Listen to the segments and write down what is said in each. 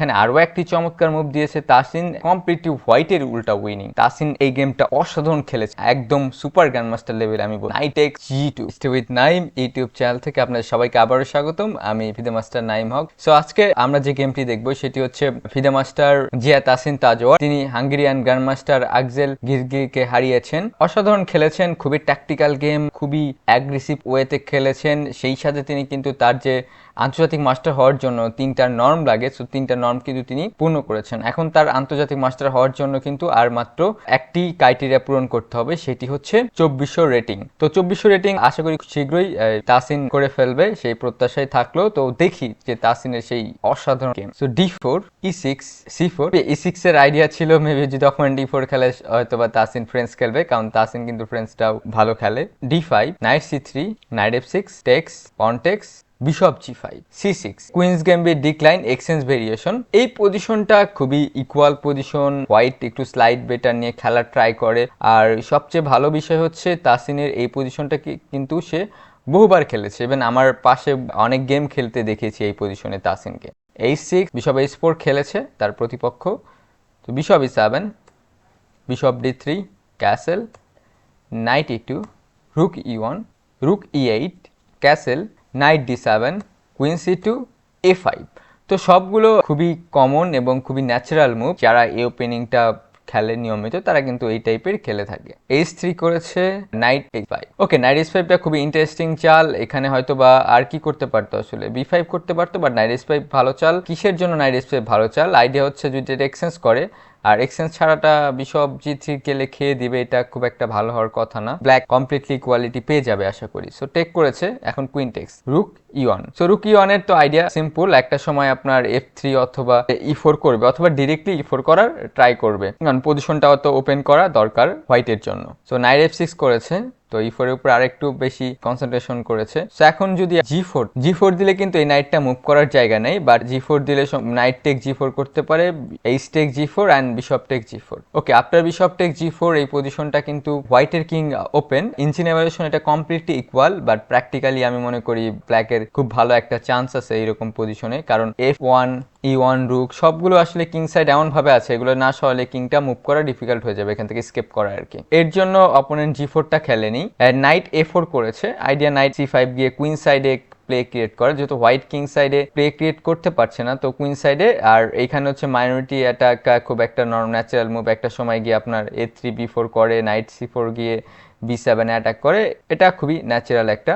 এখানে আরও একটি চমৎকার মুভ দিয়েছে তাসিন। কমপ্লিটলি হোয়াইটের উল্টা উইনিং তাসিন এই গেমটা অসাধারণ খেলেছে। একদম সুপার গ্র্যান্ড মাস্টার লেভেল আমি বলি knight x g two with Naim YouTube channel থেকে আপনাদের সবাইকে আবারও স্বাগতম। আমি FIDE master Naim Haque so আজকে আমরা যে গেমটি দেখব, সেটি হচ্ছে ফিদে মাস্টার জিয়া তাসিন তাজওয়ার। তিনি হাঙ্গেরিয়ান গ্র্যান্ড মাস্টার আকজেল গিরগিরকে হারিয়েছেন। অসাধারণ খেলেছেন, খুবই ট্যাকটিক্যাল গেম খুবই অ্যাগ্রেসিভ ওয়েতে খেলেছেন। সেই সাথে তিনি কিন্তু তার যে আন্তর্জাতিক মাস্টার হওয়ার জন্য তিনটা নর্ম লাগে। সো তিনটা নর্ম কিন্তু তিনি পূর্ণ করেছেন। এখন তার আন্তর্জাতিক মাস্টার হওয়ার জন্য কিন্তু আর মাত্র একটি ক্রাইটেরিয়া পূরণ করতে হবে, সেটি হচ্ছে চব্বিশশো রেটিং। তো চব্বিশশো রেটিং আশা করি শীঘ্রই তাসিন করে ফেলবে, সেই প্রত্যাশায় থাকল। তো দেখি যে তাসিনের সেই অসাধারণ গেম তো d four e six c four e six এর আইডিয়া ছিল মেবি যদি তখন ডি ফোর খেলে হয়তো বা তাসিন ফ্রেন্স খেলবে, কারণ তাসিন কিন্তু ফ্রেন্সটাও ভালো খেলে। D five knight c three knight f six takes pawn takes bishop g five c six queen's gambit decline exchange variation এই পজিশনটা খুবই ইকুয়াল পজিশন হোয়াইট একটু স্লাইড বেটার নিয়ে খেলা ট্রাই করে। আর সবচেয়ে ভালো বিষয় হচ্ছে তাসিনের এই পজিশনটা কিন্তু সে বহুবার খেলেছে। ইভেন আমার পাশে অনেক গেম খেলতে দেখেছি এই পজিশনে তাসিনকে h six bishop h four খেলেছে, তার প্রতিপক্ষ তো bishop e seven bishop d three castle knight e two rook e one rook e eight castle knight d seven queen c two a five তো সবগুলো খুবই কমন এবং খুবই natural move যারা এই ওপেনিংটা খেলে নিয়মিত, তারা কিন্তু এই টাইপের খেলে থাকে। এইচ থ্রি করেছে knight h five okay knight h ফাইভটা খুবই ইন্টারেস্টিং চাল। এখানে হয়তো বা আর কি করতে পারতো আসলে? বি ফাইভ করতে পারতো বাট নাইট এইচ ফাইভ ভালো চাল। কিসের জন্য নাইট এইচ ফাইভ ভালো চাল? আইডিয়া হচ্ছে যদি এটা এক্সচেঞ্জ করে আর এক্সচেঞ্জ ছাড়াটা বিশপ জি থ্রি কেলে খেয়ে দিবে, এটা খুব একটা ভালো হওয়ার কথা না। ব্ল্যাক কমপ্লিটলি কোয়ালিটি পেয়ে যাবে আশা করি। সো টেক করেছে এখন queen takes rook e one so rook ইওয়ানের তো আইডিয়া সিম্পল একটা সময় আপনার এফ থ্রি অথবা ই ফোর করবে, অথবা ডিরেক্টলি ই ফোর করার ট্রাই করবে। কারণ পজিশনটা অত ওপেন করা দরকার হোয়াইটের জন্য। সো নাইট এফ সিক্স করেছে। তো ই ফোর এর উপর আরেকটু বেশি কনসেন্ট্রেশন করেছে। সো এখন যদি জি ফোর জি ফোর দিলে কিন্তু এই নাইটটা মুভ করার জায়গা নেই বাট জি ফোর দিলে নাইট টেক জি ফোর করতে পারে h takes g four and bishop takes g four okay after bishop takes g four এই পজিশনটা কিন্তু হোয়াইটের কিং ওপেন ইঞ্জিন এভালুয়েশন এটা কমপ্লিটলি ইকুয়াল বাট প্র্যাকটিক্যালি আমি মনে করি ব্ল্যাকের খুব ভালো একটা চান্স আছে এইরকম পজিশনে কারণ f one e one rook সবগুলো আসলে কিং সাইড এমনভাবে আছে, এগুলো না সহলে কিংটা মুভ করা ডিফিকাল্ট হয়ে যাবে, এখান থেকে স্কেপ করা আর কি। এর জন্য অপোনেন্ট জি ফোরটা খেলেনি নাইট এ ফোর করেছে। আইডিয়া নাইট সি ফাইভ গিয়ে কুইন সাইডে প্লে ক্রিয়েট করে, যেহেতু হোয়াইট কিং সাইডে প্লে ক্রিয়েট করতে পারছে না, তো কুইন সাইডে আর এইখানে হচ্ছে মাইনরিটি অ্যাটাক খুব একটা নর্ম ন্যাচারাল মুভ একটা সময় গিয়ে আপনার এ থ্রি বি ফোর করে নাইট সি ফোর গিয়ে বি সেভেন অ্যাটাক করে, এটা খুবই ন্যাচারাল একটা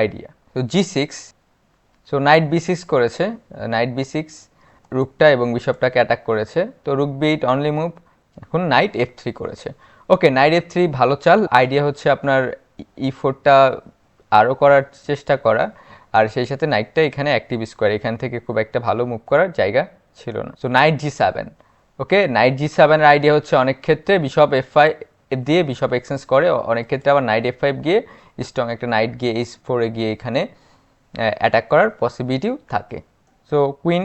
আইডিয়া তো g six so knight b six করেছে নাইট বি সিক্স রুকটা এবং বিশপটাকে অ্যাটাক করেছে। তো rook b eight only move এখন নাইট এফ থ্রি করেছে। ওকে নাইট এফ থ্রি ভালো চাল। আইডিয়া হচ্ছে আপনার ই ফোরটা আরও করার চেষ্টা করা। আর সেই সাথে নাইটটা এখানে অ্যাক্টিভ স্কোয়ার এখান থেকে খুব একটা ভালো মুভ করার জায়গা ছিল না। So knight g seven okay knight g সেভেনের আইডিয়া হচ্ছে অনেক ক্ষেত্রে বিশপ এফ ফাইভ দিয়ে বিশপ এক্সচেঞ্জ করে। অনেক ক্ষেত্রে আবার নাইট এফ ফাইভ গিয়ে স্ট্রং একটা নাইট গিয়ে এইচ ফোরে গিয়ে এখানে অ্যাটাক করার পসিবিলিটিও থাকে। সো কুইন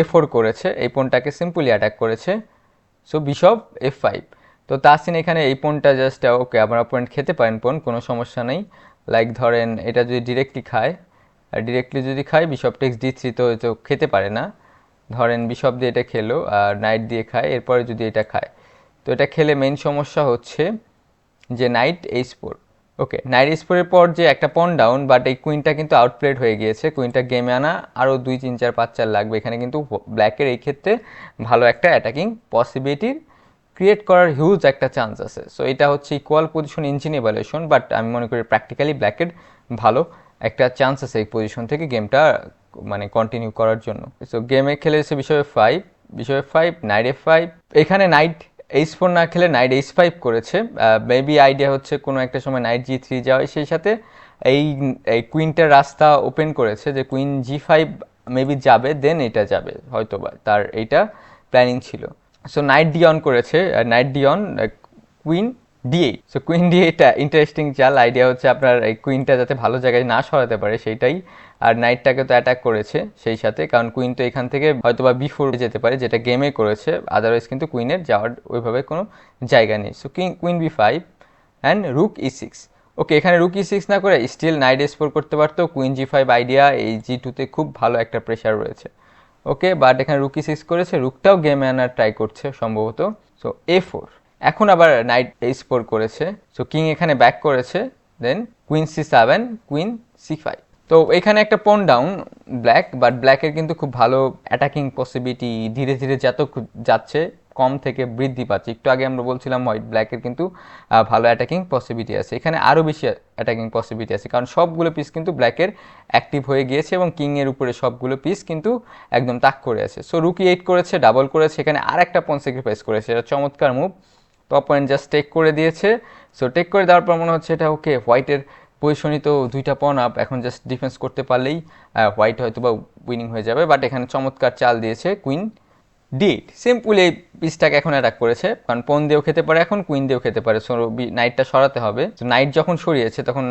এ ফোর করেছে, এই পোনটাকে সিম্পলি অ্যাটাক করেছে। সো বিশপ এফ ফাইভ তো তাসিন এখানে এই পোনটা জাস্ট ওকে আপনার অপোনেন্ট খেতে পারেন পোন কোনো সমস্যা নেই। লাইক ধরেন, এটা যদি ডিরেক্টলি খায়, আর ডিরেক্টলি যদি খায় বিশপ টেক্স ডি থ্রি তো তো খেতে পারে না। ধরেন বিশপ দিয়ে এটা খেলো, আর নাইট দিয়ে খায়, এরপরে যদি এটা খায়। তো এটা খেলে মেইন সমস্যা হচ্ছে যে knight h four okay knight ফোরের পর যে একটা পন ডাউন বাট এই কুইনটা কিন্তু আউটপ্লেড হয়ে গিয়েছে। কুইনটা গেমে আনা আরও দুই, তিন, চার, পাঁচ, চার লাগবে। এখানে কিন্তু ব্ল্যাকের এই ক্ষেত্রে ভালো একটা অ্যাটাকিং পসিবিলিটির ক্রিয়েট করার হিউজ একটা চান্স আছে। সো এটা হচ্ছে equal position engine evaluation but আমি মনে করি প্র্যাকটিক্যালি ব্ল্যাকের ভালো একটা চান্স আছে এই পজিশন থেকে গেমটা মানে কন্টিনিউ করার জন্য। সো গেমে খেলেছে বিষয়ে ফাইভ বিষয়ে ফাইভ নাইট এফ ফাইভ এখানে নাইট এইচ ফোর না খেলে নাইট এইচ ফাইভ করেছে। মেবি আইডিয়া হচ্ছে কোনো একটা সময় নাইট জি থ্রি যাওয়ায় সেই সাথে এই এই কুইনটার রাস্তা ওপেন করেছে যে কুইন জি ফাইভ মেবি যাবে দেন এটা যাবে হয়তো বা তার এইটা প্ল্যানিং ছিল। সো নাইট ডি অন করেছে knight d one queen d so queen d এইটটা interesting চাল আইডিয়া হচ্ছে আপনার এই কুইনটা যাতে ভালো জায়গায় না সরাতে পারে সেইটাই। আর নাইটটাকে তো অ্যাটাক করেছে সেই সাথে, কারণ কুইন তো এখান থেকে হয়তো বা বিফোর যেতে পারে, যেটা গেমে করেছে। আদারওয়াইজ কিন্তু কুইনের যাওয়ার ওইভাবে কোনো জায়গা নেই। So king queen b five and rook e six okay এখানে রুক ই সিক্স না করে স্টিল নাইট এক্সপোর করতে পারতো। কুইন জি ফাইভ আইডিয়া এই জি টুতে খুব ভালো একটা প্রেশার রয়েছে। ওকে বাট এখানে রুকি সিক্স করেছে রুকটাও গেমে আনার ট্রাই করছে সম্ভবত। সো এ ফোর এখন আবার নাইট ফোর করেছে। সো কিং এখানে ব্যাক করেছে then queen c seven queen c five তো এখানে একটা পন ডাউন ব্ল্যাক বাট ব্ল্যাকের কিন্তু খুব ভালো অ্যাটাকিং পসিবিলিটি ধীরে ধীরে যত যাচ্ছে, কম থেকে বৃদ্ধি পাচ্ছে। একটু আগে আমরা বলছিলাম হোয়াইট ব্ল্যাকের কিন্তু ভালো অ্যাটাকিং পসিবিলিটি আছে। এখানে আরও বেশি অ্যাটাকিং পসিবিলিটি আছে, কারণ সবগুলো পিস কিন্তু ব্ল্যাকের অ্যাক্টিভ হয়ে গিয়েছে এবং কিংয়ের উপরে সবগুলো পিস কিন্তু একদম তাক করে আছে। সো রুকি এইট করেছে ডাবল করেছে, এখানে আর একটা পন স্যাক্রিফাইস করেছে, এটা চমৎকার move top point just take করে দিয়েছে। সো টেক করে দেওয়ার পর মনে হচ্ছে এটা ওকে হোয়াইটের পজিশনই তো দুইটা পন আপ এখন জাস্ট ডিফেন্স করতে পারলেই হোয়াইট হয়তো বা উইনিং হয়ে যাবে। বাট এখানে চমৎকার চাল দিয়েছে কুইন ডিট সিম্পল এই পিসটাকে এখন অ্যাটাক করেছে, কারণ পন দিয়েও খেতে পারে, এখন কুইন দিয়েও খেতে পারে। সো নাইটটা সরাতে হবে। তো নাইট যখন সরিয়েছে, তখন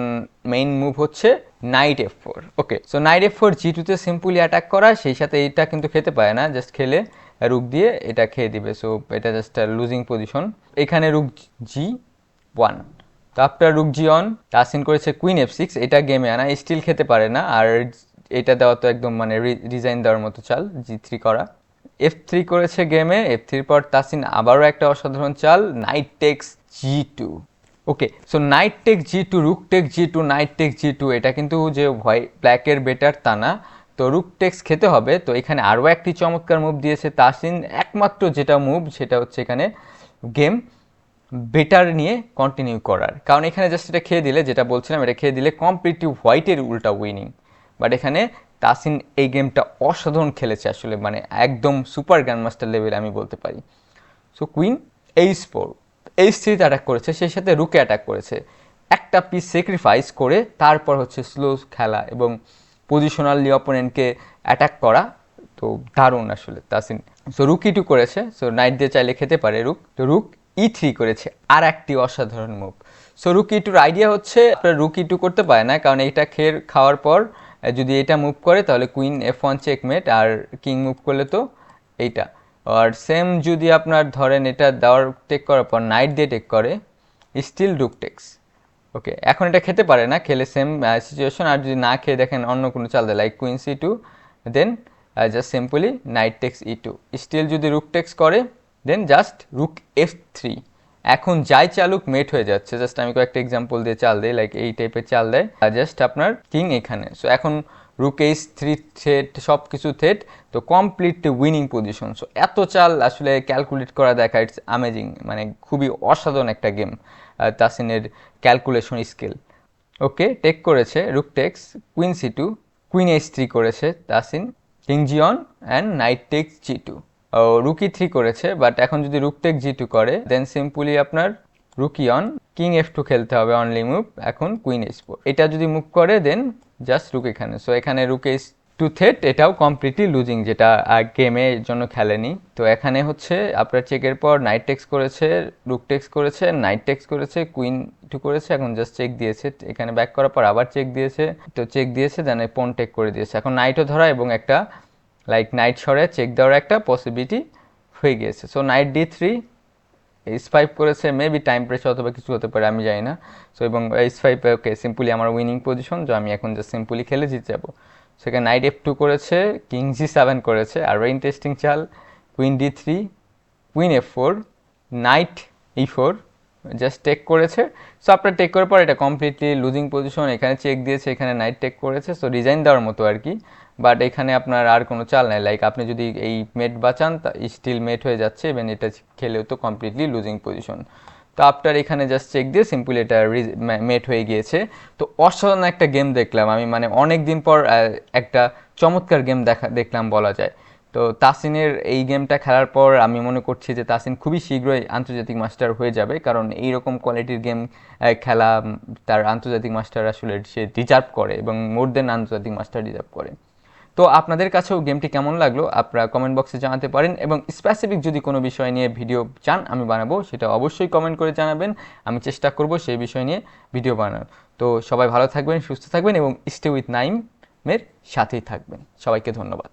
মেইন মুভ হচ্ছে knight f four okay so knight f four g টুতে সিম্পলি অ্যাটাক করা, সেই সাথে এইটা কিন্তু খেতে পারে না জাস্ট খেলে। রুক দিয়ে এটা খেয়ে দিবে। সো এটা জাস্ট লুজিং পজিশন এখানে রুক জি ওয়ান তো after rook g one Tasin করেছে কুইন এফ সিক্স এটা গেমে আনা স্টিল খেতে পারে না, আর এটা দেওয়া তো একদম মানে রিজাইন দেওয়ার মতো চাল জি থ্রি করা। এফ থ্রি করেছে গেমে এফ থ্রির পর তাসিন আবারও একটা অসাধারণ চাল knight takes g two okay so knight take g two rook take g two knight take g two এটা কিন্তু যে হোয়াইট ব্ল্যাকের বেটার তা না। তো রুক টেক্স খেতে হবে। তো এখানে আরও একটি চমৎকার মুভ দিয়েছে তাসিন একমাত্র যেটা মুভ সেটা হচ্ছে এখানে গেম বেটার নিয়ে কন্টিনিউ করার। কারণ এখানে জাস্ট এটা খেয়ে দিলে, যেটা বলছিলাম, এটা খেয়ে দিলে কমপ্লিটলি হোয়াইটের উল্টা উইনিং বাট এখানে তাসিন এই গেমটা অসাধারণ খেলেছে আসলে মানে একদম সুপার গ্র্যান্ডমাস্টার লেভেল আমি বলতে পারি। So queen h four h থ্রিতে অ্যাটাক করেছে, সেই সাথে রুকে অ্যাটাক করেছে। একটা পিস স্যাক্রিফাইস করে, তারপর হচ্ছে স্লো খেলা এবং পজিশনালি অপোনেন্টকে অ্যাটাক করা, তো দারুণ আসলে, Tasin. So rook e two করেছে সো নাইট দিয়ে চাইলে খেতে পারে রুক তো রুক ই থ্রি করেছে, আর একটি অসাধারণ মুভ সো রুক ই টুর আইডিয়া হচ্ছে, আপনার রুক ই টু করতে পারে না, কারণ এইটা খেয়ে খাওয়ার পর যদি এটা মুভ করে, তাহলে কুইন এফ ওয়ান চেকমেট আর কিং মুভ করলে তো এইটা। আর সেম যদি আপনার ধরেন এটা দেওয়ার টেক করার পর নাইট দিয়ে টেক করে স্টিল রুক টেক্স ওকে এখন এটা খেতে পারে না, খেলে সেম সিচুয়েশন আর যদি না খেয়ে দেখেন অন্য কোনো চাল দেয় like queen c two then just simply knight takes e two still যদি রুক টেক্স করে then just rook f three এখন যাই চালুক মেট হয়ে যাচ্ছে। জাস্ট আমি কয়েকটা এক্সাম্পল দিয়ে চাল দেই লাইক এই টাইপের চাল দেয়। জাস্ট আপনার কিং এখানে। সো এখন রুক এইচ থ্রি থ্রেট সব কিছু থ্রেট তো কমপ্লিট উইনিং পজিশন সো এত চাল আসলে ক্যালকুলেট করা দেখা ইটস অ্যামেজিং মানে খুবই অসাধারণ একটা গেম তাসিনের ক্যালকুলেশন স্কিল ওকে টেক করেছে rook takes queen c two queen h three করেছে Tasin king g one and knight takes g two rook e three করেছে বাট এখন যদি রুক টেক জি টু করে দেন সিম্পলি আপনার rook e one king f two খেলতে হবে only move এখন queen H four এটা যদি মুভ করে দেন জাস্ট রুক এখানে। সো এখানে রুক এইচ টু থেট এটাও কমপ্লিটলি লুজিং যেটা গেমে জন্য খেলেনি। তো এখানে হচ্ছে আপনার চেকের পর নাইট টেক্স করেছে রুক টেক্স করেছে নাইট টেক্স করেছে কুইন টু করেছে, এখন জাস্ট চেক দিয়েছে। এখানে ব্যাক করার পর আবার চেক দিয়েছে। তো চেক দিয়েছে দেন পন টেক করে দিয়েছে। এখন নাইটও ধরা এবং একটা লাইক নাইট সরে চেক দেওয়ার একটা পসিবিলিটি হয়ে গিয়েছে। So knight d three h five করেছে মেবি টাইম প্রেশার অথবা কিছু হতে পারে, আমি জানি না। সো এবং এইচ ফাইভ ওকে সিম্পলি আমার উইনিং পজিশন যে আমি এখন জাস্ট সিম্পলি খেলে জিতে যাব। সেখানে নাইট এফ টু করেছে কিং জি সেভেন করেছে আরও ইন্টারেস্টিং চাল queen d three queen f four knight e four just take করেছে। সো আপনার টেক করার পর এটা কমপ্লিটলি লুজিং পজিশন এখানে চেক দিয়েছে, এখানে নাইট টেক করেছে। সো ডিজাইন দেওয়ার মতো আর কি। বাট এখানে আপনার আর কোনো চাল নাই। লাইক আপনি যদি এই মেট বাঁচান, তা স্টিল মেট হয়ে যাচ্ছে ইভেন এটা খেলেও তো কমপ্লিটলি লুজিং পজিশন তো আফটার এখানে জাস্ট চেক দিয়ে সিম্পলি এটা মেট হয়ে গিয়েছে। তো অসাধারণ একটা গেম দেখলাম আমি মানে অনেক দিন পর একটা চমৎকার গেম দেখা দেখলাম বলা যায়। তো তাসিনের এই গেমটা খেলার পর আমি মনে করছি যে তাসিন খুবই শীঘ্রই আন্তর্জাতিক মাস্টার হয়ে যাবে, কারণ এই রকম কোয়ালিটির গেম খেলা তার আন্তর্জাতিক মাস্টার আসলে সে ডিজার্ভ করে এবং মোর দেন আন্তর্জাতিক মাস্টার ডিজার্ভ করে। তো আপনাদের কাছেও গেমটি কেমন লাগল আপনারা কমেন্ট বক্সে জানাতে পারেন এবং স্পেসিফিক যদি কোনো বিষয় নিয়ে ভিডিও চান আমি বানাবো, সেটা অবশ্যই কমেন্ট করে জানাবেন। আমি চেষ্টা করব সেই বিষয় নিয়ে ভিডিও বানানোর। তো সবাই ভালো থাকবেন, সুস্থ থাকবেন এবং স্টে উইথ নাইমের সাথেই থাকবেন। সবাইকে ধন্যবাদ।